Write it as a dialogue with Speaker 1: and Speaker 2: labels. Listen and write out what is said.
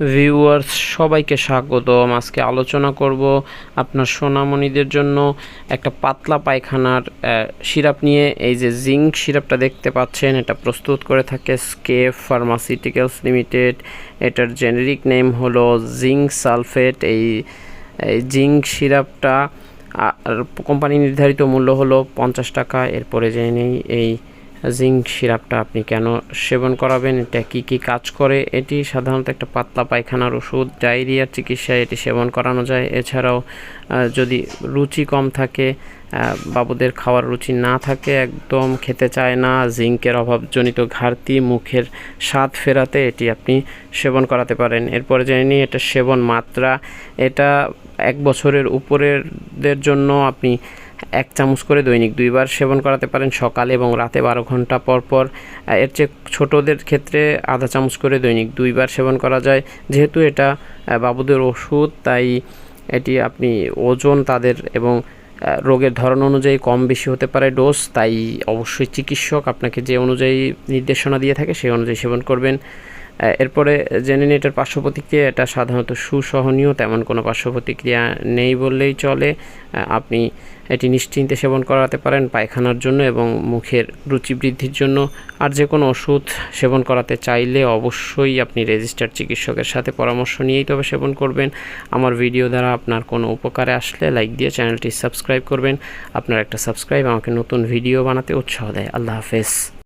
Speaker 1: Viewers সবাইকে স্বাগতম। আজকে আলোচনা করব আপনার সোনামণিদের জন্য একটা পাতলা পায়খানার সিরাপ নিয়ে। এই যে জিঙ্ক সিরাপটা দেখতে পাচ্ছেন, এটা প্রস্তুত করে থাকে স্কেপ ফার্মাসিউটিক্যালস লিমিটেড। এটার জেনেরিক নেম হলো জিঙ্ক সালফেট। এই জিঙ্ক সিরাপটা আর কোম্পানি নির্ধারিত মূল্য হলো পঞ্চাশ টাকা। এরপরে জেনে নেই, এই জিঙ্ক সিরাপটা আপনি কেন সেবন করাবেন? এটা কি কি কাজ করে? এটি সাধারণত একটা পাতলা পায়খানার ওষুধ, ডায়রিয়ার চিকিৎসায় এটি সেবন করানো যায়। এছাড়াও যদি রুচি কম থাকে বাবুদের খাওয়ার রুচি না থাকে, একদম খেতে চায় না, জিঙ্কের অভাবজনিত ঘাটতি, মুখের স্বাদ ফেরাতে এটি আপনি সেবন করাতে পারেন। এরপরে জেনে নিই, এটা সেবন মাত্রা। এটা এক বছরের উপরেরদের জন্য আপনি এক চামচ করে দৈনিক দুইবার সেবন করাতে পারেন সকালে এবং রাতে বারো ঘণ্টা পর পর। এর চেয়ে ছোটোদের ক্ষেত্রে আধা চামচ করে দৈনিক দুইবার সেবন করা যায়। যেহেতু এটা বাবুদের ওষুধ, তাই এটি আপনি ওজন, তাদের এবং রোগের ধরন অনুযায়ী কম বেশি হতে পারে ডোজ। তাই অবশ্যই চিকিৎসক আপনাকে যে অনুযায়ী নির্দেশনা দিয়ে থাকে, সেই অনুযায়ী সেবন করবেন। এরপরে জেনে নিন এটার পার্শ্ব প্রতিক্রিয়া এটা সাধারণত সুসহনীয়, তেমন কোনো পার্শ্ব প্রতিক্রিয়া নেই বললেই চলে। আপনি এটি নিশ্চিন্তে সেবন করাতে পারেন পায়খানার জন্য এবং মুখের রুচি বৃদ্ধির জন্য। আর যে কোনো ওষুধ সেবন করাতে চাইলে অবশ্যই আপনি রেজিস্টার্ড চিকিৎসকের সাথে পরামর্শ নিয়েই তবে সেবন করবেন। আমার ভিডিও দ্বারা আপনার কোনো উপকারে আসলে লাইক দিয়ে চ্যানেলটি সাবস্ক্রাইব করবেন। আপনার একটা সাবস্ক্রাইব আমাকে নতুন ভিডিও বানাতে উৎসাহ দেয়। আল্লাহ হাফেজ।